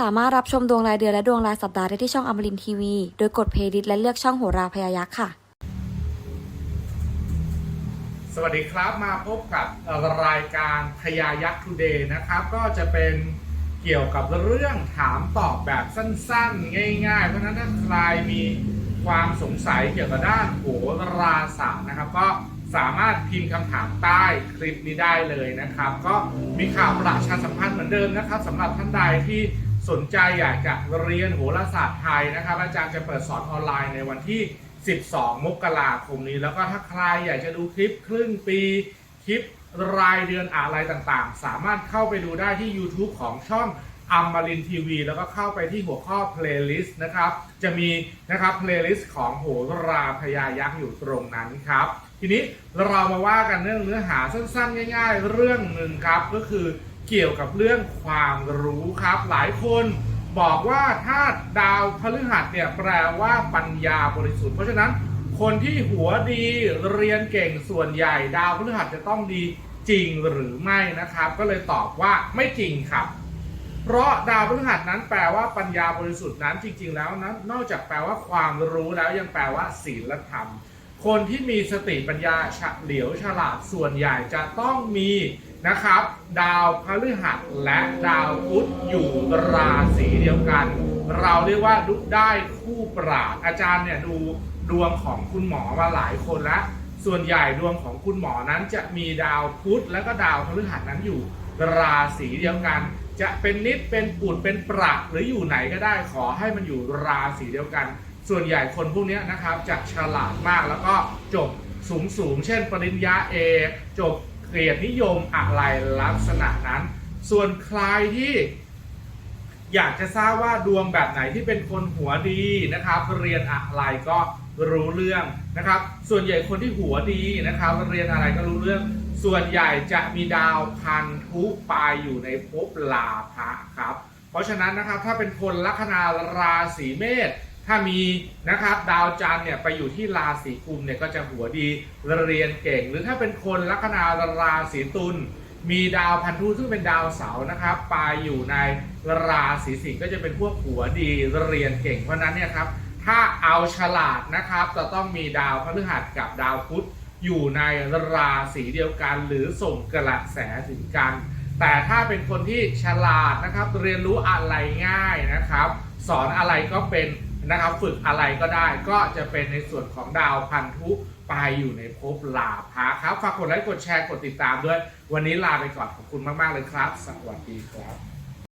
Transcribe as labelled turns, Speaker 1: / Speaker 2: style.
Speaker 1: สามารถรับชมดวงรายเดือนและดวงรายสัปดาห์ได้ที่ช่องอมรินทีวี โดยกดเพลย์ลิสต์และเลือกช่องโหราพยายักษ์ค่ะ
Speaker 2: สวัสดีครับมาพบกับรายการพยายักษ์ทูเดย์นะครับ ก็จะเป็นเกี่ยวกับเรื่องถามตอบแบบสั้นๆ ง่ายๆ เพราะฉะนั้นถ้าใครมีความสงสัยเกี่ยวกับด้านโหราศาสตร์นะครับ ก็สามารถพิมพ์คำถามใต้คลิปนี้ได้เลยนะครับ ก็มีข่าวประชาสัมพันธ์เหมือนเดิมนะครับสำหรับท่านใดที่ สนใจอยากจะเรียนโหราศาสตร์ไทยนะครับ อาจารย์จะเปิดสอนออนไลน์ในวันที่ 12 มกราคมนี้ แล้วก็ถ้าใครอยากจะดูคลิปครึ่งปีคลิปรายเดือนอะไรต่างๆ สามารถเข้าไปดูได้ที่ YouTube ของช่องอัมมารินทีวีแล้วก็เข้าไปที่หัวข้อ playlist นะครับ จะมีนะครับ playlist ของโหราพยายักษ์อยู่ตรงนั้นครับ ทีนี้เรามาว่ากันเรื่องเนื้อหาสั้นๆ ง่าย ๆ เรื่องหนึ่งครับก็คือ เกี่ยวกับเรื่องความรู้ครับ หลายคนบอกว่าถ้าดาวพฤหัสเนี่ยแปลว่าปัญญาบริสุทธิ์เพราะฉะนั้น คนที่หัวดีเรียนเก่งส่วนใหญ่ ดาวพฤหัสจะต้องดีจริงหรือไม่นะครับ ก็เลยตอบว่าไม่จริงครับ เพราะดาวพฤหัสนั้นแปลว่าปัญญาบริสุทธิ์นั้นจริง ๆ แล้วนั้นนอกจากแปลว่าความรู้แล้วยังแปลว่าศีลธรรม คนที่มีสติปัญญาเฉลียวฉลาดส่วนใหญ่จะต้องมีนะครับ ดาวพฤหัสและดาวพุธอยู่ราศีเดียวกัน เราเรียกว่าดุได้คู่ปราดอาจารย์เนี่ยดูดวงของคุณหมอมาหลายคนแล้วส่วนใหญ่ดวงของคุณหมอนั้นจะมีดาวพุธและก็ดาวพฤหัสนั้นอยู่ราศีเดียวกัน จะเป็นนิดเป็นปุดเป็นปรักหรืออยู่ไหนก็ได้ขอให้มันอยู่ราศีเดียวกัน ส่วนใหญ่คนพวกนี้นะครับจะฉลาดมากแล้วก็จบสูงสูงๆเช่น ปริญญาเอกจบเกียรตินิยมอะไรลักษณะนั้น ส่วนใครที่อยากจะทราบว่าดวงแบบไหนที่เป็นคนหัวดีนะครับ เรียนอะไรก็รู้เรื่องนะครับ ส่วนใหญ่คนที่หัวดีนะครับ เรียนอะไรก็รู้เรื่อง ส่วนใหญ่จะมีดาวพันธุปลายอยู่ในภพลาภะครับ เพราะฉะนั้นนะครับถ้าเป็นคนลัคนาราศีเมษ ถ้ามีนะครับดาวจันทร์เนี่ยไปอยู่ที่ราศีกุมเนี่ยก็จะหัวดีเรียนเก่ง หรือถ้าเป็นคนลัคนาราศีตุลมีดาวพันธุซึ่งเป็นดาวเสาร์นะครับปลายอยู่ในราศีสิงห์ก็จะเป็นพวกหัวดีเรียนเก่ง เพราะฉะนั้นเนี่ยครับถ้าเอาฉลาดนะครับ จะต้องมีดาวพฤหัสกับดาวพุธอยู่ในราศีเดียวกันหรือส่งกระแสถึงกัน แต่ถ้าเป็นคนที่ฉลาดนะครับ เรียนรู้อะไรง่ายนะครับ สอนอะไรก็เป็น นะครับฝึกอะไรก็ได้ก็จะเป็นในส่วนของดาวพันธุไปอยู่ในภพลาภะครับ ฝากกดไลค์กดแชร์กดติดตามด้วย วันนี้ลาไปก่อนขอบคุณมาก ๆ เลยครับ สวัสดีครับ